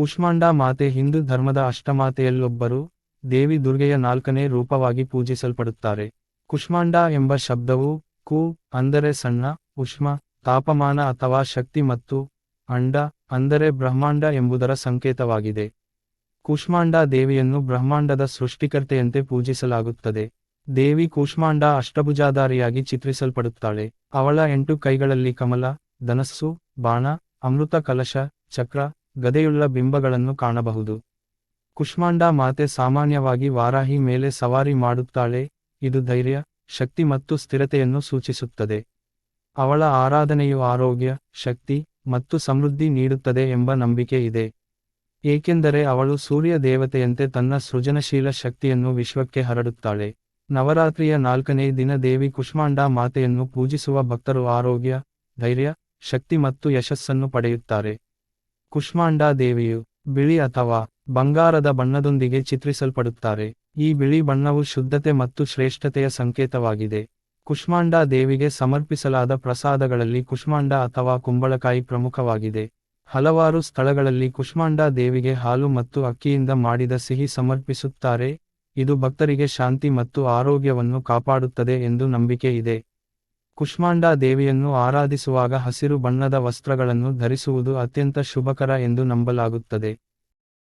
ಕುಷ್ಮಾಂಡ ಮಾತೆ ಹಿಂದೂ ಧರ್ಮದ ಅಷ್ಟಮಾತೆಯಲ್ಲೊಬ್ಬರು ದೇವಿ ದುರ್ಗೆಯ ನಾಲ್ಕನೇ ರೂಪವಾಗಿ ಪೂಜಿಸಲ್ಪಡುತ್ತಾರೆ. ಕುಷ್ಮಾಂಡ ಎಂಬ ಶಬ್ದವು ಕು ಅಂದರೆ ಸಣ್ಣ, ಉಷ್ಮ, ತಾಪಮಾನ ಅಥವಾ ಶಕ್ತಿ ಮತ್ತು ಅಂಡ ಅಂದರೆ ಬ್ರಹ್ಮಾಂಡ ಎಂಬುದರ ಸಂಕೇತವಾಗಿದೆ. ಕೂಷ್ಮಾಂಡ ದೇವಿಯನ್ನು ಬ್ರಹ್ಮಾಂಡದ ಸೃಷ್ಟಿಕರ್ತೆಯಂತೆ ಪೂಜಿಸಲಾಗುತ್ತದೆ. ದೇವಿ ಕೂಷ್ಮಾಂಡ ಅಷ್ಟಭುಜಾಧಾರಿಯಾಗಿ ಚಿತ್ರಿಸಲ್ಪಡುತ್ತಾಳೆ. ಅವಳ ಎಂಟು ಕೈಗಳಲ್ಲಿ ಕಮಲ, ಧನಸ್ಸು, ಬಾಣ, ಅಮೃತ ಕಲಶ, ಚಕ್ರ ಗದೆಯುಳ್ಳ ಬಿಂಬಗಳನ್ನು ಕಾಣಬಹುದು. ಕುಷ್ಮಾಂಡ ಮಾತೆ ಸಾಮಾನ್ಯವಾಗಿ ವಾರಾಹಿ ಮೇಲೆ ಸವಾರಿ ಮಾಡುತ್ತಾಳೆ, ಇದು ಧೈರ್ಯ, ಶಕ್ತಿ ಮತ್ತು ಸ್ಥಿರತೆಯನ್ನು ಸೂಚಿಸುತ್ತದೆ. ಅವಳ ಆರಾಧನೆಯು ಆರೋಗ್ಯ, ಶಕ್ತಿ ಮತ್ತು ಸಮೃದ್ಧಿ ನೀಡುತ್ತದೆ ಎಂಬ ನಂಬಿಕೆ ಇದೆ. ಏಕೆಂದರೆ ಅವಳು ಸೂರ್ಯ ದೇವತೆಯಂತೆ ತನ್ನ ಸೃಜನಶೀಲ ಶಕ್ತಿಯನ್ನು ವಿಶ್ವಕ್ಕೆ ಹರಡುತ್ತಾಳೆ. ನವರಾತ್ರಿಯ ನಾಲ್ಕನೇ ದಿನ ದೇವಿ ಕುಷ್ಮಾಂಡ ಮಾತೆಯನ್ನು ಪೂಜಿಸುವ ಭಕ್ತರು ಆರೋಗ್ಯ, ಧೈರ್ಯ, ಶಕ್ತಿ ಮತ್ತು ಯಶಸ್ಸನ್ನು ಪಡೆಯುತ್ತಾರೆ. ಕುಷ್ಮಾಂಡ ದೇವಿಯು ಬಿಳಿ ಅಥವಾ ಬಂಗಾರದ ಬಣ್ಣದೊಂದಿಗೆ ಚಿತ್ರಿಸಲ್ಪಡುತ್ತಾರೆ. ಈ ಬಿಳಿ ಬಣ್ಣವು ಶುದ್ಧತೆ ಮತ್ತು ಶ್ರೇಷ್ಠತೆಯ ಸಂಕೇತವಾಗಿದೆ. ಕುಷ್ಮಾಂಡಾ ದೇವಿಗೆ ಸಮರ್ಪಿಸಲಾದ ಪ್ರಸಾದಗಳಲ್ಲಿ ಕುಷ್ಮಾಂಡ ಅಥವಾ ಕುಂಬಳಕಾಯಿ ಪ್ರಮುಖವಾಗಿದೆ. ಹಲವಾರು ಸ್ಥಳಗಳಲ್ಲಿ ಕುಷ್ಮಾಂಡಾ ದೇವಿಗೆ ಹಾಲು ಮತ್ತು ಅಕ್ಕಿಯಿಂದ ಮಾಡಿದ ಸಿಹಿ ಸಮರ್ಪಿಸುತ್ತಾರೆ. ಇದು ಭಕ್ತರಿಗೆ ಶಾಂತಿ ಮತ್ತು ಆರೋಗ್ಯವನ್ನು ಕಾಪಾಡುತ್ತದೆ ಎಂದು ನಂಬಿಕೆ ಇದೆ. ಕುಷ್ಮಾಂಡ ದೇವಿಯನ್ನು ಆರಾಧಿಸುವಾಗ ಹಸಿರು ಬಣ್ಣದ ವಸ್ತ್ರಗಳನ್ನು ಧರಿಸುವುದು ಅತ್ಯಂತ ಶುಭಕರ ಎಂದು ನಂಬಲಾಗುತ್ತದೆ.